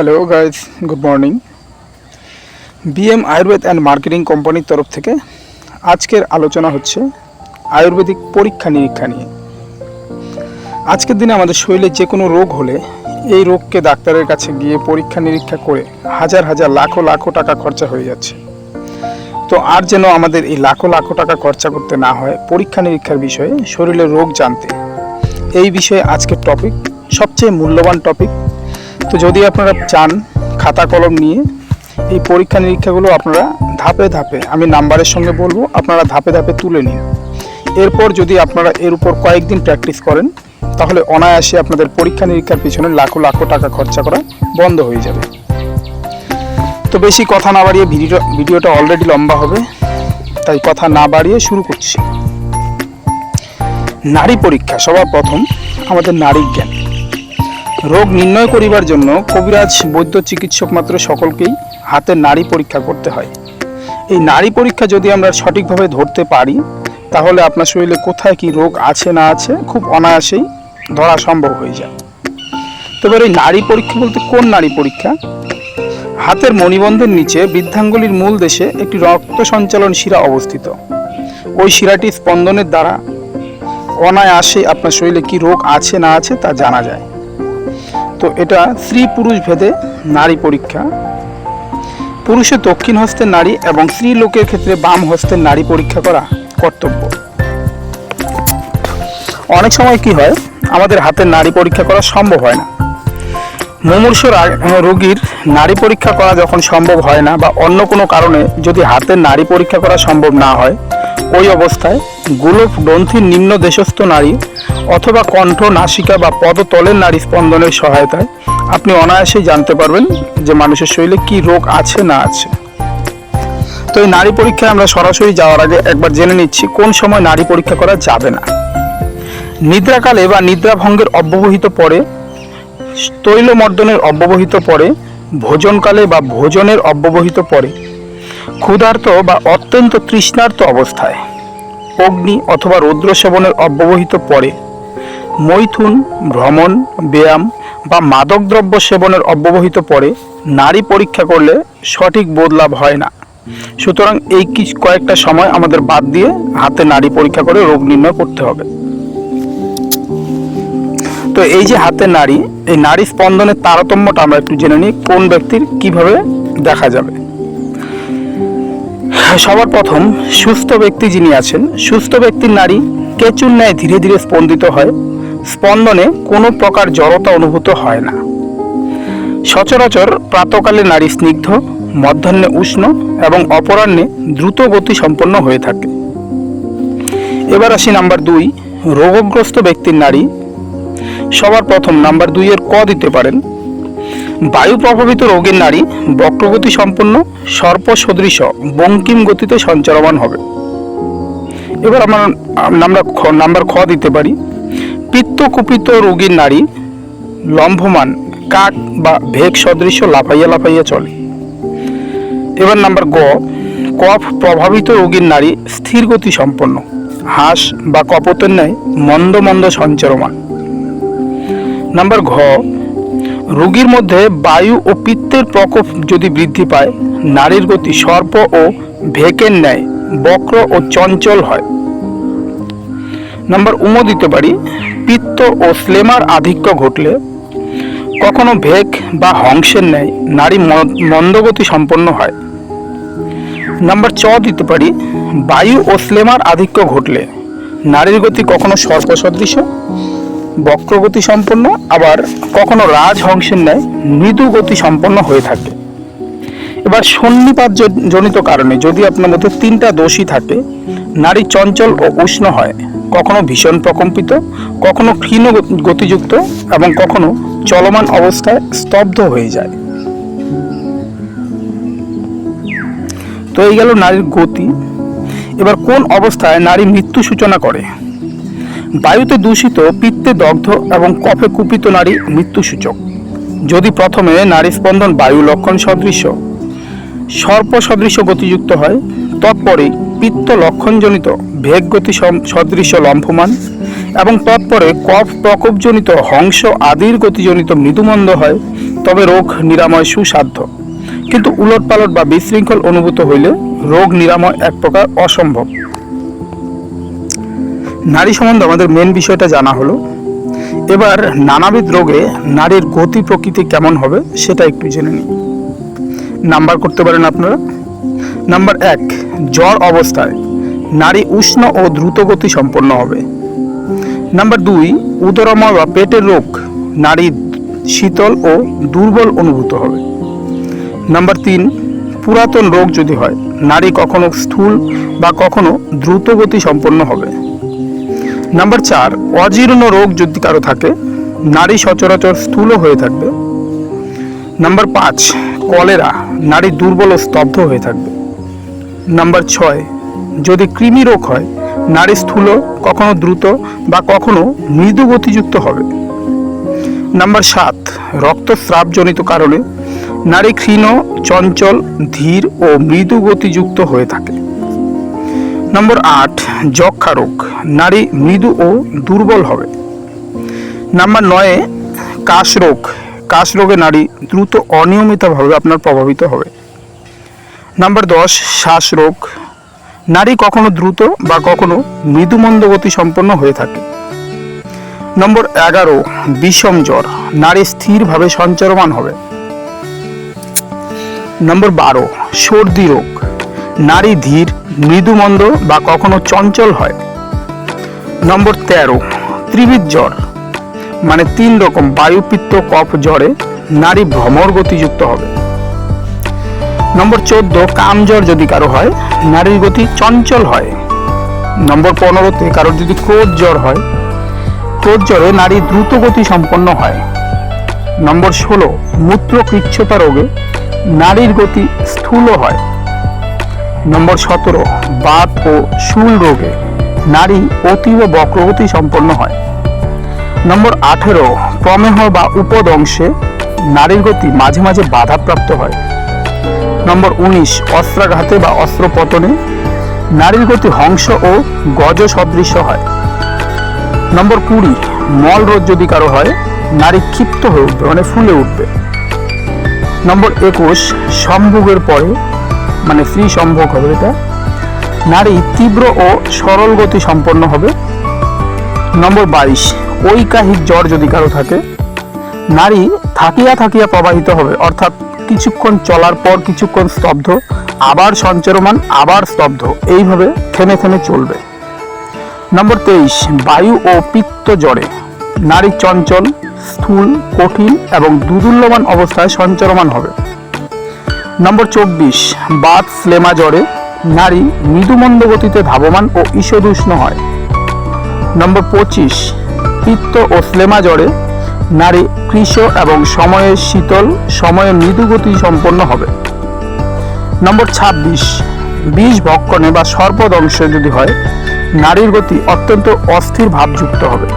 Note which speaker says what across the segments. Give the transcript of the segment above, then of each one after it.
Speaker 1: Hello guys good morning BM Ayurveda and marketing কোম্পানির তরফ থেকে আজকের আলোচনা হচ্ছে আয়ুর্বেদিক পরীক্ষা নিরীক্ষা নিয়ে। আজকের দিনে আমাদের শরীরে যে কোনো রোগ হলে এই রোগকে ডাক্তারের কাছে গিয়ে পরীক্ষা নিরীক্ষা করে হাজার হাজার লাখো লাখো টাকা খরচা হয়ে যাচ্ছে। তো আর যেন আমাদের এই লাখো লাখো টাকা খরচা করতে না হয়, পরীক্ষা নিরীক্ষার বিষয়ে শরীরের রোগ জানতে। এই বিষয়ে আজকের টপিক সবচেয়ে মূল্যবান টপিক তো যদি আপনারা চান খাতা কলম নিয়ে, এই পরীক্ষা নিরীক্ষাগুলো আপনারা ধাপে ধাপে, আমি নাম্বারের সঙ্গে বলব, আপনারা ধাপে ধাপে তুলে নিন। এরপর যদি আপনারা এর উপর কয়েকদিন প্র্যাকটিস করেন, তাহলে অনায়াসে আপনাদের পরীক্ষা নিরীক্ষার পিছনে লাখো লাখো টাকা খরচা করা বন্ধ হয়ে যাবে। তো বেশি কথা না বাড়িয়ে ভিডিও ভিডিওটা অলরেডি লম্বা হবে, তাই কথা না বাড়িয়ে শুরু করছি। নারী পরীক্ষা সবার প্রথম, আমাদের নারী জ্ঞান। রোগ নির্ণয় করিবার জন্য কবিরাজ বৈদ্য চিকিৎসক মাত্র সকলকেই হাতের নারী পরীক্ষা করতে হয়। এই নারী পরীক্ষা যদি আমরা সঠিকভাবে ধরতে পারি, তাহলে আপনার শরীরে কোথায় কি রোগ আছে না আছে খুব অনায়াসেই ধরা সম্ভব হয়ে যায়। তবে এই নারী পরীক্ষা বলতে কোন নারী পরীক্ষা? হাতের মণিবন্ধের নিচে বৃদ্ধাঙ্গুলির মূল দেশে একটি রক্ত সঞ্চালন শিরা অবস্থিত। ওই শিরাটি স্পন্দনের দ্বারা অনায়াসে আপনার শরীরে কি রোগ আছে না আছে তা জানা যায়। তো এটা স্ত্রী পুরুষ ভেদে নারী পরীক্ষা। পুরুষের দক্ষিণ হস্তের নারী এবং স্ত্রী লোকের ক্ষেত্রে বাম হস্তের নারী পরীক্ষা করা কর্তব্য। অনেক সময় কি হয়, আমাদের হাতের নারী পরীক্ষা করা সম্ভব হয় না। মুমূর্ষ রোগীর নারী পরীক্ষা করা যখন সম্ভব হয় না বা অন্য কোনো কারণে যদি হাতের নারী পরীক্ষা করা সম্ভব না হয়, ওই অবস্থায় গোলক গ্রন্থির নিম্ন দেশস্থ নারী অথবা কণ্ঠ, নাসিকা বা পদতলের নারী স্পন্দনের সহায়তায় আপনি অনায়াসেই জানতে পারবেন যে মানুষের শরীরে কি রোগ আছে, না আছে। তো এই নারী পরীক্ষায় আমরা সরাসরি যাওয়ার আগে একবার জেনে নিচ্ছি কোন সময় নারী পরীক্ষা করা যাবে না। নিদ্রাকালে বা নিদ্রাভঙ্গের অব্যবহিত পরে, তৈলমর্দনের অব্যবহিত পরে, ভোজনকালে বা ভোজনের অব্যবহিত পরে, ক্ষুধার্ত বা অত্যন্ত তৃষ্ণার্ত অবস্থায়, অগ্নি অথবা রৌদ্র সেবনের অব্যবহিত পরে মৈথুন, ভ্রমণ, ব্যায়াম বা মাদকদ্রব্য সেবনের অব্যবহিত পরে নারী পরীক্ষা করলে সঠিক বোধ লাভ হয় না। সুতরাং এই কিছু কয়েকটা সময় আমাদের বাদ দিয়ে হাতে নারী পরীক্ষা করে রোগ নির্ণয় করতে হবে। তো এই যে হাতের নারী, এই নারী স্পন্দনের তারতম্যটা আমরা একটু জেনে নিই, কোন ব্যক্তির কীভাবে দেখা যাবে। সবার প্রথম সুস্থ ব্যক্তি যিনি আছেন, সুস্থ ব্যক্তির নারী কেঁচুর ন্যায় ধীরে ধীরে স্পন্দিত হয়। স্পন্দনে কোনো প্রকার জড়তা অনুভূত হয় না। সচরাচর প্রাতকালে নারী স্নিগ্ধ, মধ্যাহ্নে উষ্ণ এবং অপরাহ্নে দ্রুত গতি সম্পন্ন হয়ে থাকে। এবার আসি নাম্বার দুই, রোগগ্রস্ত ব্যক্তির নারী। সবার প্রথম নাম্বার দুইয়ের ক দিতে পারেন। বায়ু প্রভাবিত রোগের নারী বক্রগতি সম্পন্ন সর্প সদৃশ বঙ্কিম গতিতে সঞ্চারমান হবে। এবার আমার আমরা নাম্বার খ দিতে পারি। পিত্ত কুপিত রোগীর নারী লম্ভমান, কাক বা ভেগ সদৃশ লাফাইয়া লাফাইয়া চলে। এবার নাম্বার গ, কফ প্রভাবিত রোগীর নারী স্থির গতি সম্পন্ন, হাঁস বা কপতের ন্যায় মন্দ মন্দ সঞ্চারমান। নাম্বার ঘ, রোগীর মধ্যে বায়ু ও পিত্তের প্রকোপ যদি বৃদ্ধি পায়, নারীর গতি সর্প ও ভেকের ন্যায় বক্র ও চঞ্চল হয়। নাম্বার উমো দিতে পারি। পিত্ত ও স্লেমার আধিক্য ঘটলে কখনো ভেক বা হংসের ন্যায় নারী মন্দগতি সম্পন্ন হয়। নাম্বার চ দিতে পারি, বায়ু ও স্লেমার আধিক্য ঘটলে নারীর গতি কখনো সর্প সদৃশ বক্রগতি সম্পন্ন, আবার কখনো রাজহংসের ন্যায় মৃদু গতি সম্পন্ন হয়ে থাকে। এবার সন্নিপাত জনিত কারণে যদি আপনার মধ্যে তিনটা দোষী থাকে, নারী চঞ্চল ও উষ্ণ হয় কখনো ভীষণ প্রকম্পিত, কখনো ক্ষীণ গতিযুক্ত এবং কখনো চলমান অবস্থায় স্তব্ধ হয়ে যায়। তো এই গেল নারীর গতি। এবার কোন অবস্থায় নারী মৃত্যু সূচনা করে? বায়ুতে দূষিত, পিত্তে দগ্ধ এবং কফে কুপিত নারী মৃত্যু সূচক। যদি প্রথমে নারী স্পন্দন বায়ু লক্ষণ সদৃশ সর্প সদৃশ গতিযুক্ত হয়, তৎপরেই পিত্ত লক্ষণজনিত ভেগ গতি সম- সদৃশ লম্ফমান এবং তৎপরে কফ প্রকোপজনিত হংস আদির গতিজনিত মৃদুমন্দ হয়, তবে রোগ নিরাময় সুসাধ্য। কিন্তু উলটপালট বা বিশৃঙ্খল অনুভূত হইলে রোগ নিরাময় এক প্রকার অসম্ভব। নারী সম্বন্ধে আমাদের মেন বিষয়টা জানা হলো। এবার নানাবিধ রোগে নারীর গতি প্রকৃতি কেমন হবে সেটা একটু জেনে নিই। নাম্বার করতে পারেন আপনারা? নাম্বার এক, জ্বর অবস্থায়, নারী উষ্ণ ও দ্রুত গতি সম্পন্ন হবে। নাম্বার দুই, উদরময় বা পেটের রোগ, নারী শীতল ও দুর্বল অনুভূত হবে। নাম্বার তিন, পুরাতন রোগ যদি হয়, নারী কখনো স্থূল বা কখনো দ্রুত গতি সম্পন্ন হবে। নাম্বার চার, অজীর্ণ রোগ যদি কারও থাকে, নারী সচরাচর স্থূল হয়ে থাকবে। নাম্বার পাঁচ কলেরা নারী দুর্বল ও স্তব্ধ হয়ে থাকবে। নাম্বার ছয়, যদি কৃমি রোগ হয়, নারী স্থূল, কখনো দ্রুত বা কখনো মৃদু গতিযুক্ত হবে। নাম্বার সাত, রক্তস্রাবজনিত কারণে নারী ক্ষীণ, চঞ্চল, ধীর ও মৃদু গতিযুক্ত হয়ে থাকে। নম্বর আট যক্ষা রোগ, নারী মৃদু ও দুর্বল হবে। নাম্বার নয়ে কাশ রোগ কাশ রোগে নারী দ্রুত অনিয়মিতভাবে আপনার প্রভাবিত হবে। নাম্বার দশ, শ্বাস রোগ। নারী কখনো দ্রুত বা কখনো মৃদু মন্দগতি সম্পন্ন হয়ে থাকে। নম্বর এগারো, বিষম জ্বর। নারী স্থিরভাবে সঞ্চারমান হবে। নম্বর বারো, সর্দি রোগ। নারী ধীর, মৃদুমন্দ বা কখনো চঞ্চল হয়। নম্বর তেরো, ত্রিবিধ জ্বর। মানে তিন রকম বায়ুপিত্ত, কফ, জ্বরে নারী ভ্রমর গতিযুক্ত হবে। নম্বর চোদ্দ, কাম জ্বর যদি কারও হয়, নারীর গতি চঞ্চল হয়। নম্বর পনেরোতে, কারোর যদি ক্রোধ জ্বর হয়, ক্রোধ জ্বরে নারী দ্রুত গতি সম্পন্ন হয়। নম্বর ষোলো মূত্রকৃচ্ছতা রোগে নারীর গতি স্থূল হয়। নম্বর সতেরো, বাত ও শুল রোগে নারী অতীব বক্রগতি সম্পন্ন হয়। নম্বর আঠেরো, প্রমেহ বা উপদংশে নারীর গতি মাঝে মাঝে বাধাপ্রাপ্ত হয়। নম্বর উনিশ, অস্ত্রাঘাতে বা অস্ত্রপতনে নারীর গতি হংস ও গজ সদৃশ্য হয়। নম্বর কুড়ি, মল রোধ যদি কারও হয়, নারী ক্ষিপ্ত হয়ে উঠবে মানে ফুলে উঠবে। নম্বর একুশ, সম্ভোগের পরে মানে ফ্রি সম্ভোগ হবে এটা, নারী তীব্র ও সরল গতি সম্পন্ন হবে। নম্বর বাইশ, ঐকাহিক জ্বর যদি কারও থাকে, নারী থাকিয়া থাকিয়া প্রবাহিত হবে, অর্থাৎ কিছুক্ষণ চলার পর কিছুক্ষণ স্তব্ধ, আবার সঞ্চরমান, আবার স্তব্ধ, এইভাবে থেমে থেমে চলবে। নম্বর তেইশ, বায়ু ও পিত্ত জ্বরে, নারী চঞ্চল, স্থূল, কঠিন এবং দুদুল্যমান অবস্থায় সঞ্চরমান হবে। নম্বর চব্বিশ, বাত, ফ্লেমা জ্বরে, নারী মৃদুমন্দ গতিতে ধাবমান ও ঈষদুষ্ণ হয়। নম্বর পঁচিশ, পিত্ত ও ফ্লেমা জ্বরে নারী কৃষ এবং সময়ে শীতল, সময়ে মৃদু গতি সম্পন্ন হবে। নম্বর ছাব্বিশ, বিষ ভক্ষণে বা সর্পদংশে যদি হয়, নারীর গতি অত্যন্ত অস্থির ভাবযুক্ত হবে।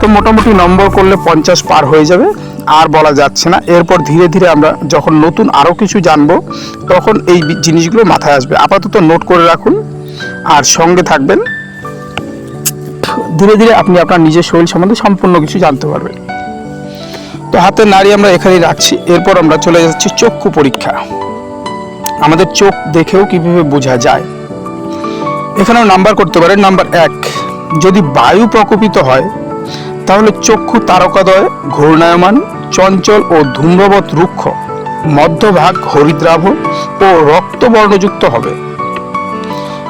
Speaker 1: তো মোটামুটি নম্বর করলে পঞ্চাশ পার হয়ে যাবে, আর বলা যাচ্ছে না। এরপর ধীরে ধীরে আমরা যখন নতুন আরও কিছু জানব, তখন এই জিনিসগুলো মাথায় আসবে। আপাতত নোট করে রাখুন, আর সঙ্গে থাকবেন ধীরে ধীরে আপনি আপনার নিজের শরীর সম্বন্ধে সম্পূর্ণ কিছু জানতে পারবেন। তো হাতে নাড়ি আমরা এখানেই রাখছি। এরপর আমরা চলে যাচ্ছি চক্ষু পরীক্ষা। আমাদের চোখ দেখেও কীভাবে বোঝা যায়? এখানেও নাম্বার করতে পারেন, নাম্বার এক। যদি বায়ু প্রকোপিত হয়, তাহলে চক্ষু তারকাদয়, ঘূর্ণায়মান, চঞ্চল ও ধূম্রবৎ রুক্ষ, মধ্যভাগ হরিদ্রাভ ও রক্তবর্ণযুক্ত হবে।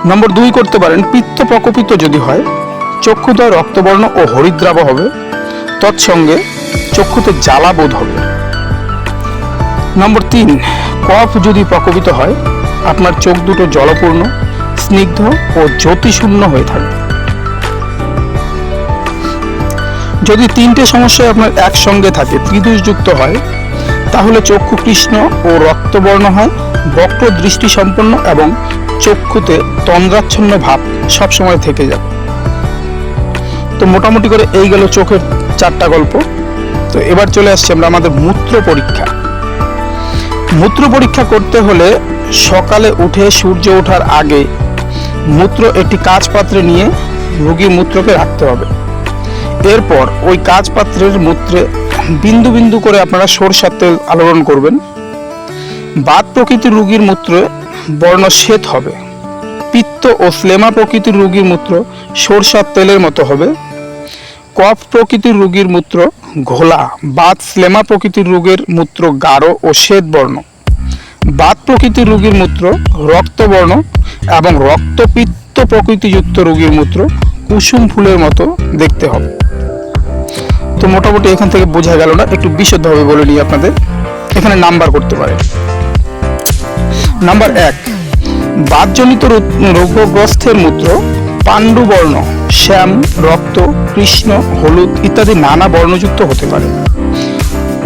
Speaker 1: নম্বর দুই করতে পারেন, পিত্ত প্রকোপিত যদি হয় চক্ষুদয় রক্তবর্ণ ও হরিদ্রাভ হবে। তৎসঙ্গে চক্ষুতে জ্বালা বোধ হবে। নম্বর তিন, কফ যদি প্রকোপিত হয়, আপনার চোখ দুটো জলপূর্ণ, স্নিগ্ধ ও জ্যোতিশূন্য হয়ে থাকবে। যদি তিনটে সমস্যায় আপনার একসঙ্গে থাকে, ত্রিদোষযুক্ত হয়, তাহলে চক্ষু কৃষ্ণ ও রক্তবর্ণ হয় বক্র দৃষ্টি সম্পন্ন এবং চক্ষুতে তন্দ্রাচ্ছন্ন ভাব সবসময় থেকে যাবে। তো মোটামুটি করে এই গেল চোখের চারটা গল্প। তো এবার চলে আসছি আমরা আমাদের মূত্র পরীক্ষা। মূত্র পরীক্ষা করতে হলে সকালে উঠে সূর্য ওঠার আগে মূত্র একটি কাঁচ পাত্রে নিয়ে রোগীর মূত্রকে রাখতে হবে। এরপর ওই কাঁচ পাত্রের মূত্রে বিন্দু বিন্দু করে আপনারা সরষার তেল আলোড়ন করবেন। বাদ প্রকৃতির রুগীর মূত্রে বর্ণ শ্বেত হবে। পিত্ত ও স্লেমা প্রকৃতির রোগীর মূত্র সরষার তেলের মতো হবে। কফ প্রকৃতির রোগীর মূত্র ঘোলা। বাত স্লেমা প্রকৃতির রোগের মূত্র গাঢ় ও শ্বেত বর্ণ। বাত প্রকৃতির রোগীর মূত্র রক্তবর্ণ এবং রক্তপিত্ত প্রকৃতিযুক্ত রোগীর মূত্র কুসুম ফুলের মতো দেখতে হবে। তো মোটামুটি এখান থেকে বোঝা গেল না, একটু বিশদভাবে বলে নিই আপনাদের। এখানে নাম্বার করতে পারে নাম্বার এক বাতজনিত রোগগ্রস্তের মূত্র, পাণ্ডুবর্ণ, শ্যাম, রক্ত, কৃষ্ণ, হলুদ ইত্যাদি নানা বর্ণযুক্ত হতে পারে।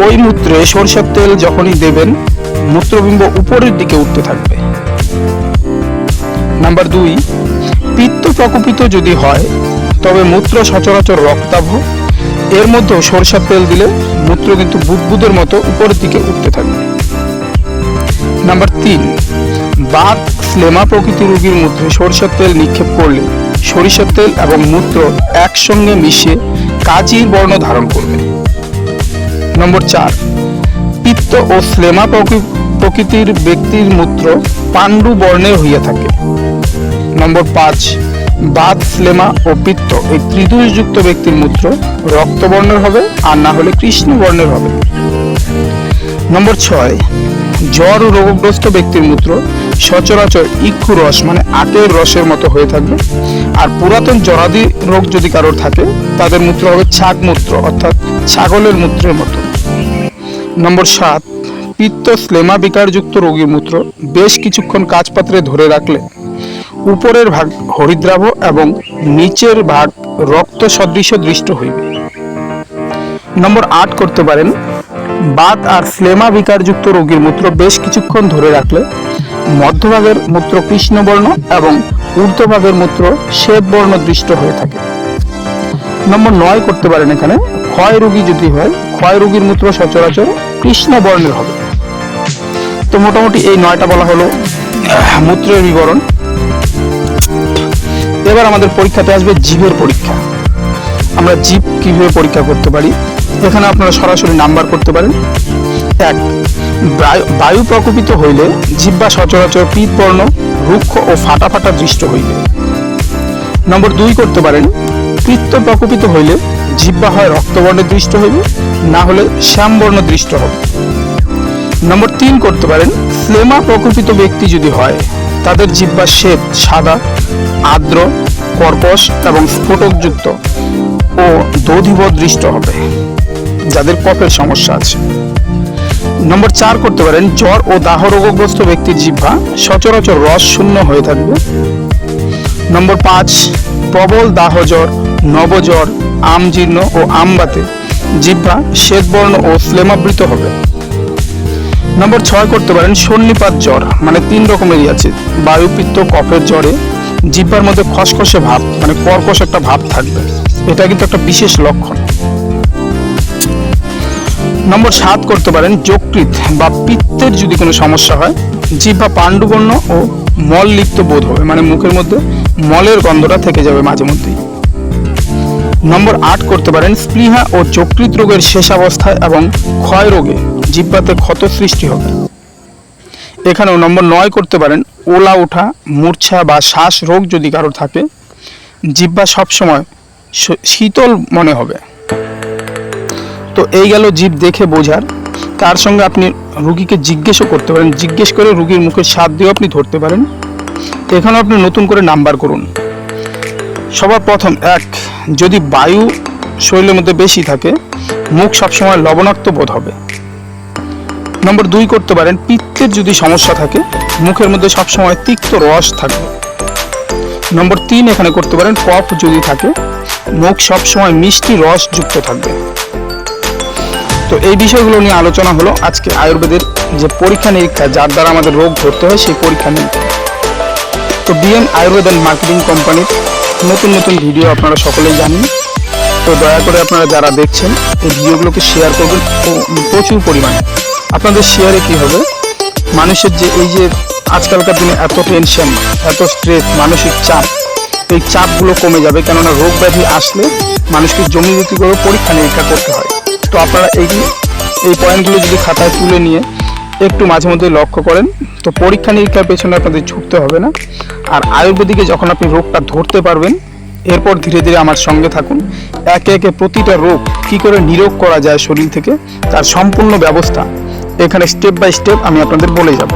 Speaker 1: ওই মূত্রে সরষের তেল যখনই দেবেন, মূত্রবিম্ব উপরের দিকে উঠতে থাকবে। নাম্বার দুই, পিত্ত প্রকোপিত যদি হয়, তবে মূত্র সচরাচর রক্তাভ। এর মধ্যেও সরষের তেল দিলে মূত্র কিন্তু বুদবুদের মতো উপরের দিকে উঠতে থাকবে। নাম্বার তিন, বাত স্লেমা প্রকৃতির রোগীর মূত্রে সরিষার তেল নিক্ষেপ করলে সরিষার তেল এবং মূত্র একসঙ্গে মিশে কাজির বর্ণ ধারণ করবে। নম্বর চার, পিত্ত ও স্লেমা প্রকৃতির ব্যক্তির মূত্র পাণ্ডু বর্ণের হইয়া থাকে। নম্বর পাঁচ, বাত, স্লেমা ও পিত্ত এই ত্রিদোষযুক্ত ব্যক্তির মূত্র রক্তবর্ণের হবে আর না হলে কৃষ্ণ বর্ণের হবে। নম্বর ছয় জ্বর ও রোগগ্রস্ত ব্যক্তির মূত্র সচরাচর ইক্ষু রস মানে আটের রসের মতো হয়ে থাকবে। আর পুরাতন জরাদি রোগ যদি কারোর থাকে, তাদের মূত্র হবে ছাগ মূত্র অর্থাৎ ছাগলের মূত্রের মতো। নম্বর সাত, পিত্ত স্লেমা বিকারযুক্ত রোগীর মূত্র বেশ কিছুক্ষণ কাজপাত্রে ধরে রাখলে উপরের ভাগ হরিদ্রাভ এবং নিচের ভাগ রক্ত সদৃশ দৃষ্ট হইবে। নম্বর আট করতে পারেন বাত আর স্লেমা বিকারযুক্ত রোগীর মূত্র বেশ কিছুক্ষণ ধরে রাখলে মধ্যভাগের মূত্র কৃষ্ণবর্ণ এবং ঊর্ধ্বভাগের মূত্র শ্বেত বর্ণ দৃষ্ট হয়ে থাকে। নম্বর নয় করতে পারেন এখানে, ক্ষয় রোগী যদি হয়, ক্ষয় রোগীর মূত্র সচরাচর কৃষ্ণ বর্ণের হবে। তো মোটামুটি এই নয়টা বলা হলো মূত্রের বিবরণ। এবার আমাদের পরীক্ষাতে আসবে জীবের পরীক্ষা। আমরা জীব কীভাবে পরীক্ষা করতে পারি? এখানে আপনারা সরাসরি নাম্বার করতে পারেন। এক, বায়ু- প্রকোপিত হইলে জিব্বা সচরাচর পিতবর্ণ রুক্ষ ও ফাটা ফাটা দৃষ্ট হইবে। নম্বর দুই করতে পারেন, পিত্ত প্রকোপিত হইলে জিব্বা হয় রক্তবর্ণের দৃষ্ট হইবে, না হলে শ্যামবর্ণ দৃষ্ট হবে। নম্বর তিন করতে পারেন স্লেমা প্রকোপিত ব্যক্তি যদি হয়, তাদের জিব্বা শ্বেত, সাদা, আর্দ্র, কর্কশ এবং স্ফোটকযুক্ত ও দধিব দৃষ্ট হবে। যাদের কফের সমস্যা আছে। নম্বর চার করতে পারেন, জ্বর ও দাহ রোগগ্রস্ত ব্যক্তির জিহ্বা। সচরাচর রস শূন্য হয়ে থাকবে। নম্বর পাঁচ, প্রবল দাহ জ্বর নবজ্বর আমজীর্ণ ও আমবাতে জিহ্বা শ্বেতবর্ণ ও শ্লেমাবৃত হবে। নম্বর ছয় করতে পারেন, সন্নিপাত জ্বর মানে তিন রকমেরই আছে। বায়ুপিত্ত কফের জ্বরে জিহ্বার মধ্যে খসখসে ভাব মানে কর্কশ একটা ভাব থাকবে। এটা কিন্তু একটা বিশেষ লক্ষণ। নম্বর সাত করতে পারেন যকৃত বা পিত্তের যদি কোনো সমস্যা হয়, জিহ্বা পাণ্ডুবর্ণ ও মল লিপ্ত বোধ হবে মানে মুখের মধ্যে মলের গন্ধটা থেকে যাবে মাঝে মধ্যেই। নম্বর আট করতে পারেন স্পৃহা ও যকৃত রোগের শেষাবস্থায় এবং ক্ষয় রোগে জিহ্বাতে ক্ষত সৃষ্টি হবে। এখানেও নম্বর নয় করতে পারেন ওলা ওঠা মূর্ছা বা শ্বাস রোগ যদি কারোর থাকে, জিহ্বা সবসময় শীতল মনে হবে। তো এই গেল জীব দেখে বোঝার। তার সঙ্গে আপনি রুগীকে জিজ্ঞেসও করতে পারেন। জিজ্ঞেস করে রুগীর মুখের স্বাদ দিয়েও আপনি ধরতে পারেন। এখানেও আপনি নতুন করে নাম্বার করুন। সবার প্রথম, এক, যদি বায়ু শরীরের মধ্যে বেশি থাকে, মুখ সবসময় লবণাক্ত বোধ হবে। নম্বর দুই, করতে পারেন, পিত্তের যদি সমস্যা থাকে, মুখের মধ্যে সবসময় তিক্ত রস থাকবে। নম্বর তিন, এখানে করতে পারেন, কফ যদি থাকে, মুখ সবসময় মিষ্টি রস যুক্ত থাকবে। তো এই বিষয়গুলো নিয়ে আলোচনা হলো। আজকে আয়ুর্বেদের যে পরীক্ষা নিরীক্ষা, যার দ্বারা আমাদের রোগ ধরতে হয়, সেই পরীক্ষা নিরীক্ষা তো বিএম আয়ুর্বেদ অ্যান্ড মার্কেটিং কোম্পানির নতুন নতুন ভিডিও আপনারা সকলেই জানেন। তো দয়া করে আপনারা যারা দেখছেন, এই ভিডিওগুলোকে শেয়ার করবেন প্রচুর পরিমাণে। আপনাদের শেয়ারে কি হবে? মানুষের যে এই যে আজকালকার দিনে এত টেনশন এত স্ট্রেস মানসিক চাপ, এই চাপগুলো কমে যাবে। কেননা রোগ ব্যাধি আসলে মানুষকে জমি বিক্রি করে পরীক্ষা নিরীক্ষা করতে হয়। তো আপনারা এই এই পয়েন্টগুলো যদি খাতায় তুলে নিয়ে একটু মাঝে মধ্যে লক্ষ্য করেন, তো পরীক্ষা নিরীক্ষার পেছনে আপনাদের ছুটতে হবে না। আর আয়ুর্বেদিকে যখন আপনি রোগটা ধরতে পারবেন, এরপর ধীরে ধীরে আমার সঙ্গে থাকুন। একে একে প্রতিটা রোগ কী করে নিরোগ করা যায় শরীর থেকে, তার সম্পূর্ণ ব্যবস্থা এখানে স্টেপ বাই স্টেপ আমি আপনাদের বলে যাব।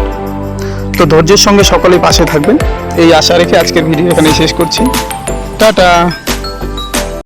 Speaker 1: তো ধৈর্যের সঙ্গে সকলেই পাশে থাকবেন। এই আশা রেখে আজকের ভিডিও এখানে শেষ করছি। টাটা!